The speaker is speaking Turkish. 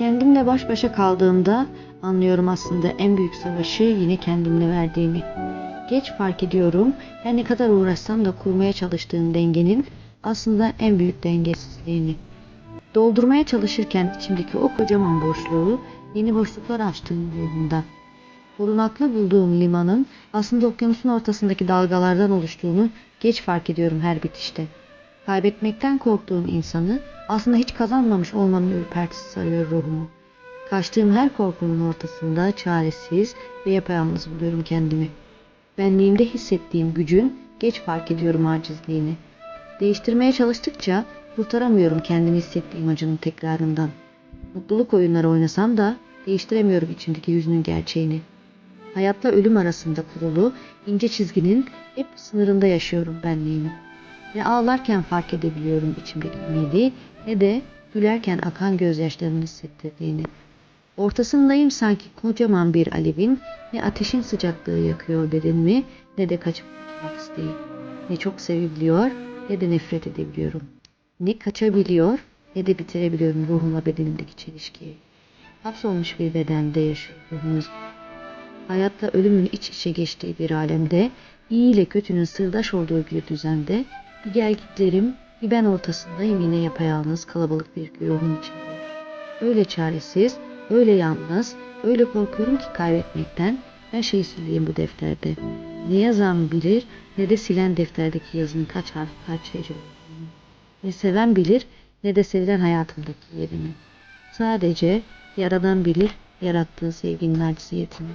Kendimle baş başa kaldığımda anlıyorum aslında en büyük savaşı yine kendimle verdiğimi. Geç fark ediyorum her ne kadar uğraşsam da kurmaya çalıştığım dengenin aslında en büyük dengesizliğini. Doldurmaya çalışırken içimdeki o kocaman boşluğu yeni boşluklar açtığım yolunda. Korunaklı bulduğum limanın aslında okyanusun ortasındaki dalgalardan oluştuğunu geç fark ediyorum her bitişte. Kaybetmekten korktuğum insanı aslında hiç kazanmamış olmanın ürpertisi sarıyor ruhumu. Kaçtığım her korkunun ortasında çaresiz ve yapayalnız buluyorum kendimi. Benliğimde hissettiğim gücün geç fark ediyorum acizliğini. Değiştirmeye çalıştıkça kurtaramıyorum kendimi hissettiğim acının tekrarından. Mutluluk oyunları oynasam da değiştiremiyorum içimdeki yüzünün gerçeğini. Hayatla ölüm arasında kurulu ince çizginin hep sınırında yaşıyorum benliğimi. Ne ağlarken fark edebiliyorum içimdeki ümidi ne de gülerken akan gözyaşlarını hissettirdiğini. Ortasındayım sanki kocaman bir alevin ne ateşin sıcaklığı yakıyor bedenimi ne de kaçıp kaçmak isteği. Ne çok sevebiliyor ne de nefret edebiliyorum. Ne kaçabiliyor ne de bitirebiliyorum ruhumla bedenimdeki çelişkiyi. Hapsolmuş bir bedende yaşıyor ruhumuz. Hayatla ölümün iç içe geçtiği bir alemde, iyi ile kötünün sırdaş olduğu bir düzende, gel gitlerim, bir ben ortasındayım yine yapayalnız kalabalık bir güruhun içinde. Öyle çaresiz, öyle yalnız, öyle korkuyorum ki kaybetmekten, her şeyi sileyim bu defterde. Ne yazan bilir, ne de silen defterdeki yazının kaç harf, kaç hece olduğunu. Ne seven bilir, ne de sevilen hayatımdaki yerini. Sadece yaradan bilir, yarattığı sevginin aciziyetini.